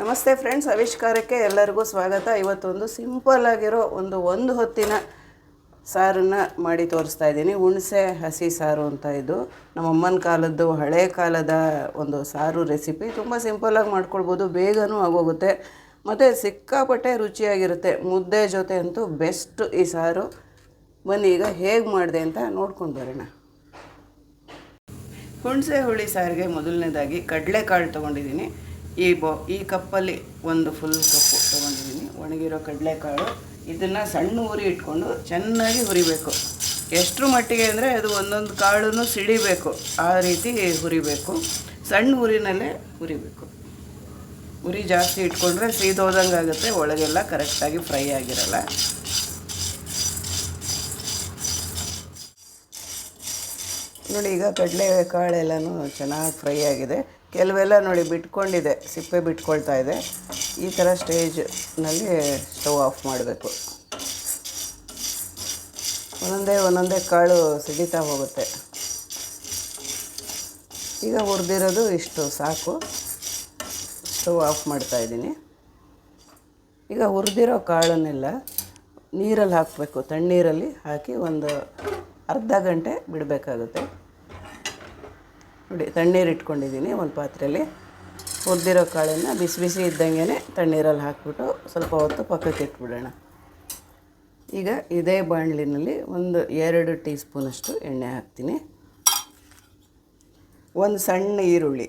ನಮಸ್ತೆ ಫ್ರೆಂಡ್ಸ್, ಆವಿಷ್ಕಾರಕ್ಕೆ ಎಲ್ಲರಿಗೂ ಸ್ವಾಗತ. ಇವತ್ತೊಂದು ಸಿಂಪಲ್ ಆಗಿರೋ ಒಂದು ಒಂದು ಹೊತ್ತಿನ ಸಾರನ್ನು ಮಾಡಿ ತೋರಿಸ್ತಾ ಇದ್ದೀನಿ. ಹುಣಸೆ, ಹಸಿ ಸಾರು ಅಂತ ಇದು. ನಮ್ಮ ಅಮ್ಮನ ಕಾಲದ್ದು ಹಳೆ ಕಾಲದ ಒಂದು ಸಾರು ರೆಸಿಪಿ. ತುಂಬ ಸಿಂಪಲ್ಲಾಗಿ ಮಾಡ್ಕೊಳ್ಬೋದು. ಬೇಗನೂ ಆಗೋಗುತ್ತೆ. ಮತ್ತು ಸಿಕ್ಕಾಪಟ್ಟೆ ರುಚಿಯಾಗಿರುತ್ತೆ. ಮುದ್ದೆ ಜೊತೆ ಅಂತೂ ಬೆಸ್ಟ್ ಈ ಸಾರು. ಬನ್ನಿ, ಈಗ ಹೇಗೆ ಮಾಡಿದೆ ಅಂತ ನೋಡ್ಕೊಂಡು ಬರೋಣ. ಹುಣಸೆ ಹುಳಿ ಸಾರಿಗೆ ಮೊದಲನೇದಾಗಿ ಕಡಲೆಕಾಳು ತೊಗೊಂಡಿದ್ದೀನಿ. ಈ ಬೊ, ಈ ಕಪ್ಪಲ್ಲಿ ಒಂದು ಫುಲ್ ಕಪ್ಪು ತೊಗೊಂಡಿದ್ದೀನಿ. ಒಣಗಿರೋ ಕಡಲೆಕಾಳು. ಇದನ್ನು ಸಣ್ಣ ಉರಿ ಇಟ್ಕೊಂಡು ಚೆನ್ನಾಗಿ ಹುರಿಬೇಕು. ಎಷ್ಟರ ಮಟ್ಟಿಗೆ ಅಂದರೆ ಅದು ಒಂದೊಂದು ಕಾಳು ಸಿಡಿಬೇಕು. ಆ ರೀತಿ ಹುರಿಬೇಕು. ಸಣ್ಣ ಉರಿನಲ್ಲೇ ಹುರಿಬೇಕು. ಉರಿ ಜಾಸ್ತಿ ಇಟ್ಕೊಂಡ್ರೆ ಸೀದೋದಂಗೆ ಆಗುತ್ತೆ ಒಳಗೆಲ್ಲ ಕರೆಕ್ಟಾಗಿ ಫ್ರೈ ಆಗಿರಲ್ಲ. ನೋಡಿ, ಈಗ ಕಡಲೆ ಕಾಳೆಲ್ಲನೂ ಚೆನ್ನಾಗಿ ಫ್ರೈ ಆಗಿದೆ. ಕೆಲವೆಲ್ಲ ನೋಡಿ ಬಿಟ್ಕೊಂಡಿದೆ, ಸಿಪ್ಪೆ ಬಿಟ್ಕೊಳ್ತಾ ಇದೆ. ಈ ಥರ ಸ್ಟೇಜ್ನಲ್ಲಿ ಸ್ಟವ್ ಆಫ್ ಮಾಡಬೇಕು. ಒಂದೊಂದೇ ಒಂದೊಂದೇ ಕಾಳು ಸಿಡಿತಾ ಹೋಗುತ್ತೆ. ಈಗ ಹುರಿದಿರೋದು ಇಷ್ಟು, ಸಾಕು. ಸ್ಟವ್ ಆಫ್ ಮಾಡ್ತಾ ಇದ್ದೀನಿ. ಈಗ ಹುರಿದಿರೋ ಕಾಳನ್ನೆಲ್ಲ ನೀರಲ್ಲಿ ಹಾಕಬೇಕು. ತಣ್ಣೀರಲ್ಲಿ ಹಾಕಿ ಒಂದು ಅರ್ಧ ಗಂಟೆ ಬಿಡಬೇಕಾಗುತ್ತೆ. ನೋಡಿ, ತಣ್ಣೀರು ಇಟ್ಕೊಂಡಿದ್ದೀನಿ ಒಂದು ಪಾತ್ರೆಯಲ್ಲಿ ಹುರಿದಿರೋ ಕಾಳನ್ನು ಬಿಸಿ ಬಿಸಿ ಇದ್ದಂಗೆ ತಣ್ಣೀರಲ್ಲಿ ಹಾಕಿಬಿಟ್ಟು ಸ್ವಲ್ಪ ಹೊತ್ತು ಪಕ್ಕಕ್ಕೆ ಇಟ್ಬಿಡೋಣ. ಈಗ ಇದೇ ಬಾಣಲಿನಲ್ಲಿ ಒಂದು ಎರಡು ಟೀ ಸ್ಪೂನಷ್ಟು ಎಣ್ಣೆ ಹಾಕ್ತೀನಿ. ಒಂದು ಸಣ್ಣ ಈರುಳ್ಳಿ.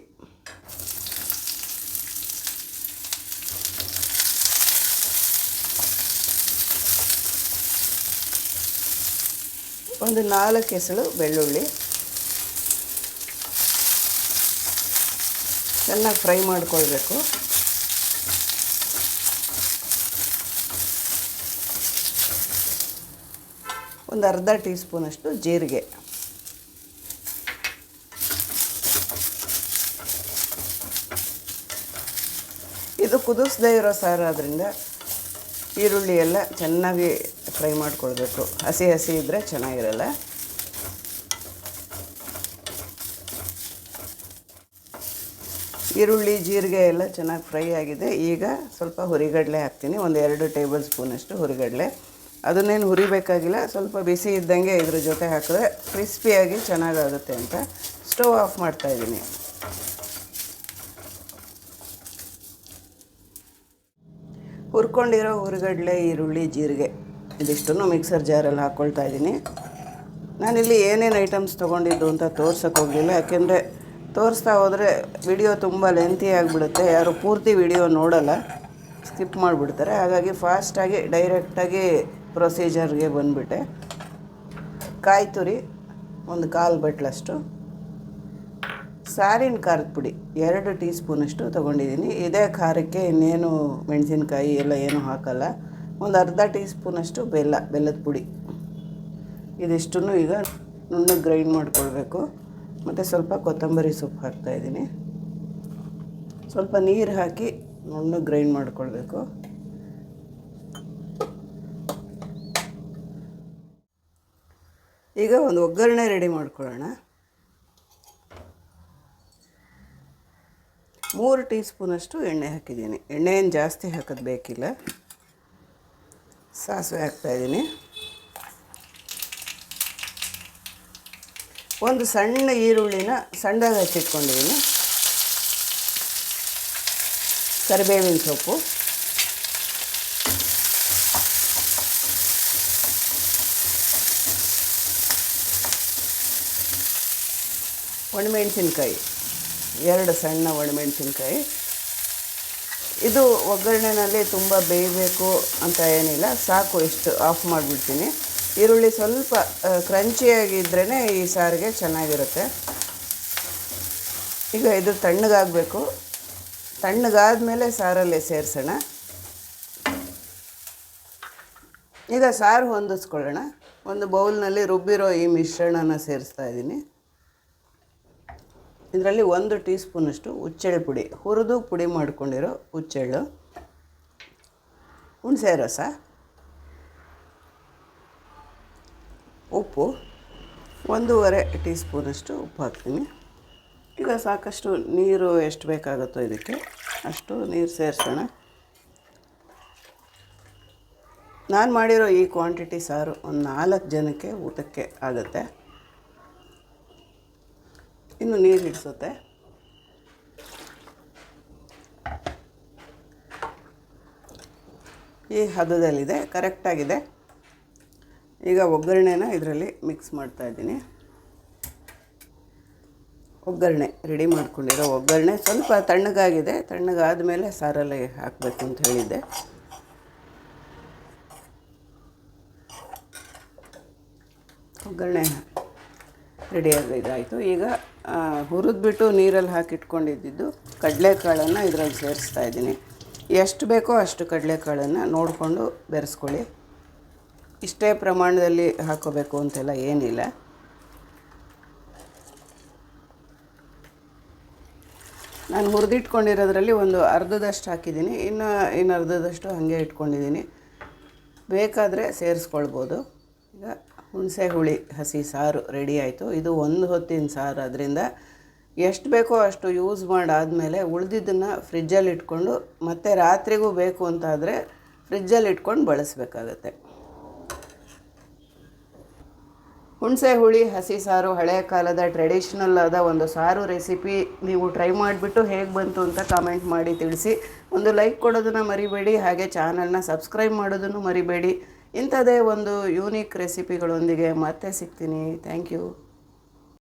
ಒಂದು ನಾಲ್ಕು ಎಸಳು ಬೆಳ್ಳುಳ್ಳಿ. ಚೆನ್ನಾಗಿ ಫ್ರೈ ಮಾಡಿಕೊಳ್ಬೇಕು. ಒಂದು ಅರ್ಧ ಟೀ ಸ್ಪೂನಷ್ಟು ಜೀರಿಗೆ. ಇದು ಕುದಿಸ್ದೇ ಇರೋ ಸಾರು ಆದ್ದರಿಂದ ಈರುಳ್ಳಿ ಎಲ್ಲ ಚೆನ್ನಾಗಿ ಫ್ರೈ ಮಾಡಿಕೊಳ್ಬೇಕು. ಹಸಿ ಹಸಿ ಇದ್ದರೆ ಚೆನ್ನಾಗಿರಲ್ಲ. ಈರುಳ್ಳಿ, ಜೀರಿಗೆ ಎಲ್ಲ ಚೆನ್ನಾಗಿ ಫ್ರೈ ಆಗಿದೆ. ಈಗ ಸ್ವಲ್ಪ ಹುರಿಗಡಲೆ ಹಾಕ್ತೀನಿ. ಒಂದು ಎರಡು ಟೇಬಲ್ ಸ್ಪೂನಷ್ಟು ಹುರಿಗಡಲೆ. ಅದನ್ನೇನು ಹುರಿಬೇಕಾಗಿಲ್ಲ. ಸ್ವಲ್ಪ ಬಿಸಿ ಇದ್ದಂಗೆ ಇದ್ರ ಜೊತೆ ಹಾಕಿದ್ರೆ ಕ್ರಿಸ್ಪಿಯಾಗಿ ಚೆನ್ನಾಗಾಗುತ್ತೆ ಅಂತ ಸ್ಟವ್ ಆಫ್ ಮಾಡ್ತಾಯಿದ್ದೀನಿ ಹುರ್ಕೊಂಡಿರೋ ಹುರಿಗಡಲೆ, ಈರುಳ್ಳಿ, ಜೀರಿಗೆ ಇದಿಷ್ಟನ್ನು ಮಿಕ್ಸರ್ ಜಾರಲ್ಲಿ ಹಾಕ್ಕೊಳ್ತಾ ಇದ್ದೀನಿ. ನಾನಿಲ್ಲಿ ಏನೇನು ಐಟಮ್ಸ್ ತೊಗೊಂಡಿದ್ದು ಅಂತ ತೋರ್ಸೋಕ್ಕೋಗಲಿಲ್ಲ ಯಾಕೆಂದರೆ ತೋರಿಸ್ತಾ ಹೋದರೆ ವಿಡಿಯೋ ತುಂಬ ಲೆಂತಿ ಆಗಿಬಿಡುತ್ತೆ. ಯಾರು ಪೂರ್ತಿ ವಿಡಿಯೋ ನೋಡಲ್ಲ ಸ್ಕಿಪ್ ಮಾಡಿಬಿಡ್ತಾರೆ. ಹಾಗಾಗಿ ಫಾಸ್ಟಾಗಿ ಡೈರೆಕ್ಟಾಗಿ ಪ್ರೊಸೀಜರ್ಗೆ ಬಂದುಬಿಟ್ಟೆ. ಕಾಯಿ ತುರಿ, ಒಂದು ಕಾಲು ಬಟ್ಲಷ್ಟು. ಸಾರಿನ ಖಾರದ ಪುಡಿ, ಎರಡು ಟೀ ಸ್ಪೂನಷ್ಟು ತೊಗೊಂಡಿದ್ದೀನಿ. ಇದೇ ಖಾರಕ್ಕೆ ಇನ್ನೇನು ಮೆಣಸಿನ್ಕಾಯಿ ಎಲ್ಲ ಏನೂ ಹಾಕಲ್ಲ. ಒಂದು ಅರ್ಧ ಟೀ ಸ್ಪೂನಷ್ಟು ಬೆಲ್ಲ, ಬೆಲ್ಲದ ಪುಡಿ. ಇದಿಷ್ಟನ್ನು ಈಗ ನುಣ್ಣಗೆ ಗ್ರೈಂಡ್ ಮಾಡ್ಕೊಳ್ಬೇಕು. ಮತ್ತು ಸ್ವಲ್ಪ ಕೊತ್ತಂಬರಿ ಸೊಪ್ಪು ಹಾಕ್ತಾಯಿದ್ದೀನಿ ಸ್ವಲ್ಪ ನೀರು ಹಾಕಿ ನುಣ್ಣಗೆ ಗ್ರೈಂಡ್ ಮಾಡಿಕೊಳ್ಬೇಕು. ಈಗ ಒಂದು ಒಗ್ಗರಣೆ ರೆಡಿ ಮಾಡ್ಕೊಳ್ಳೋಣ. ಮೂರು ಟೀ ಸ್ಪೂನಷ್ಟು ಎಣ್ಣೆ ಹಾಕಿದ್ದೀನಿ. ಎಣ್ಣೆ ಏನು ಜಾಸ್ತಿ ಹಾಕೋದು ಬೇಕಿಲ್ಲ. ಸಾಸಿವೆ ಹಾಕ್ತಾಯಿದ್ದೀನಿ ಒಂದು ಸಣ್ಣ ಈರುಳ್ಳಿನ ಸಣ್ಣದಾಗಿ ಹಚ್ಚಿಟ್ಕೊಂಡಿದ್ದೀನಿ. ಕರಿಬೇವಿನ ಸೊಪ್ಪು. ಒಣಮೆಣಸಿನ್ಕಾಯಿ. ಎರಡು ಸಣ್ಣ ಒಣಮೆಣಸಿನ್ಕಾಯಿ. ಇದು ಒಗ್ಗರಣೆನಲ್ಲಿ ತುಂಬ ಬೇಯಬೇಕು ಅಂತ ಏನಿಲ್ಲ, ಸಾಕು, ಇಷ್ಟು ಆಫ್ ಮಾಡಿಬಿಡ್ತೀನಿ. ಈರುಳ್ಳಿ ಸ್ವಲ್ಪ ಕ್ರಂಚಿಯಾಗಿದ್ರೇ ಈ ಸಾರಿಗೆ ಚೆನ್ನಾಗಿರುತ್ತೆ. ಈಗ ಇದು ತಣ್ಣಗಾಗಬೇಕು. ತಣ್ಣಗಾದ್ಮೇಲೆ ಸಾರಲ್ಲಿ ಸೇರಿಸೋಣ. ಈಗ ಸಾರು ಹೊಂದಿಸ್ಕೊಳ್ಳೋಣ. ಒಂದು ಬೌಲ್ನಲ್ಲಿ ರುಬ್ಬಿರೋ ಈ ಮಿಶ್ರಣನ ಸೇರಿಸ್ತಾ ಇದ್ದೀನಿ. ಇದರಲ್ಲಿ ಒಂದು ಟೀ ಸ್ಪೂನಷ್ಟು ಹುಚ್ಚೆಳ್ಳು ಪುಡಿ, ಹುರಿದು ಪುಡಿ ಮಾಡ್ಕೊಂಡಿರೋ ಹುಚ್ಚೆಳ್ಳು. ಹುಣಸೆ ರಸ. ಉಪ್ಪು, ಒಂದೂವರೆ ಟೀ ಸ್ಪೂನಷ್ಟು ಉಪ್ಪು ಹಾಕ್ತೀನಿ. ಈಗ ಸಾಕಷ್ಟು ನೀರು ಎಷ್ಟು ಬೇಕಾಗುತ್ತೋ ಇದಕ್ಕೆ ಅಷ್ಟು ನೀರು ಸೇರಿಸೋಣ. ನಾನು ಮಾಡಿರೋ ಈ ಕ್ವಾಂಟಿಟಿ ಸಾರು ಒಂದು ನಾಲ್ಕು ಜನಕ್ಕೆ ಊಟಕ್ಕೆ ಆಗುತ್ತೆ. ಇನ್ನು ನೀರು ಹಿಡಿಸುತ್ತೆ. ಈ ಹದದಲ್ಲಿದೆ ಕರೆಕ್ಟಾಗಿದೆ ಈಗ ಒಗ್ಗರಣೆನ ಇದರಲ್ಲಿ ಮಿಕ್ಸ್ ಮಾಡ್ತಾ ಇದ್ದೀನಿ. ಒಗ್ಗರಣೆ ರೆಡಿ ಮಾಡ್ಕೊಂಡಿರೋ ಒಗ್ಗರಣೆ. ಸ್ವಲ್ಪ ತಣ್ಣಗಾಗಿದೆ. ತಣ್ಣಗಾದ ಮೇಲೆ ಸಾರಲ್ಲಿ ಹಾಕಬೇಕು ಅಂತ ಹೇಳಿದ್ದೆ. ಒಗ್ಗರಣೆ ರೆಡಿಯಾಗಿ ಇದಾಯಿತು. ಈಗ ಹುರಿದ್ಬಿಟ್ಟು ನೀರಲ್ಲಿ ಹಾಕಿಟ್ಕೊಂಡಿದ್ದು ಕಡಲೆಕಾಳನ್ನು ಇದರಲ್ಲಿ ಸೇರಿಸ್ತಾ ಇದ್ದೀನಿ. ಎಷ್ಟು ಬೇಕೋ ಅಷ್ಟು ಕಡಲೆಕಾಳನ್ನು ನೋಡಿಕೊಂಡು ಬೆರೆಸ್ಕೊಳ್ಳಿ. ಇಷ್ಟೇ ಪ್ರಮಾಣದಲ್ಲಿ ಹಾಕೋಬೇಕು ಅಂತೆಲ್ಲ ಏನಿಲ್ಲ. ನಾನು ಹುರಿದಿಟ್ಕೊಂಡಿರೋದ್ರಲ್ಲಿ ಒಂದು ಅರ್ಧದಷ್ಟು ಹಾಕಿದ್ದೀನಿ. ಇನ್ನು ಇನ್ನು ಅರ್ಧದಷ್ಟು ಹಾಗೆ ಇಟ್ಕೊಂಡಿದ್ದೀನಿ. ಬೇಕಾದರೆ ಸೇರಿಸ್ಕೊಳ್ಬೋದು. ಈಗ ಹುಣಸೆ ಹುಳಿ, ಹಸಿ ಸಾರು ರೆಡಿ ಆಯಿತು. ಇದು ಒಂದು ಹೊತ್ತಿನ ಸಾರು. ಅದರಿಂದ ಎಷ್ಟು ಬೇಕೋ ಅಷ್ಟು ಯೂಸ್ ಮಾಡಾದಮೇಲೆ ಉಳಿದಿದ್ದನ್ನು ಫ್ರಿಜ್ಜಲ್ಲಿ ಇಟ್ಕೊಂಡು ಮತ್ತೆ ರಾತ್ರಿಗೂ ಬೇಕು ಅಂತಾದರೆ ಫ್ರಿಜ್ಜಲ್ಲಿ ಇಟ್ಕೊಂಡು ಬಳಸಬೇಕಾಗತ್ತೆ. ಹುಣಸೆ ಹುಳಿ ಹಸಿ ಸಾರು ಹಳೆಯ ಕಾಲದ ಟ್ರೆಡಿಷ್ನಲ್ ಆದ ಒಂದು ಸಾರು ರೆಸಿಪಿ ನೀವು ಟ್ರೈ ಮಾಡಿಬಿಟ್ಟು ಹೇಗೆ ಬಂತು ಅಂತ ಕಾಮೆಂಟ್ ಮಾಡಿ ತಿಳಿಸಿ. ಒಂದು ಲೈಕ್ ಕೊಡೋದನ್ನು ಮರಿಬೇಡಿ, ಹಾಗೆ ಚಾನಲ್ನ ಸಬ್ಸ್ಕ್ರೈಬ್ ಮಾಡೋದನ್ನು ಮರಿಬೇಡಿ. ಇಂಥದೇ ಒಂದು ಯೂನಿಕ್ ರೆಸಿಪಿಗಳೊಂದಿಗೆ ಮತ್ತೆ ಸಿಗ್ತೀನಿ. Thank you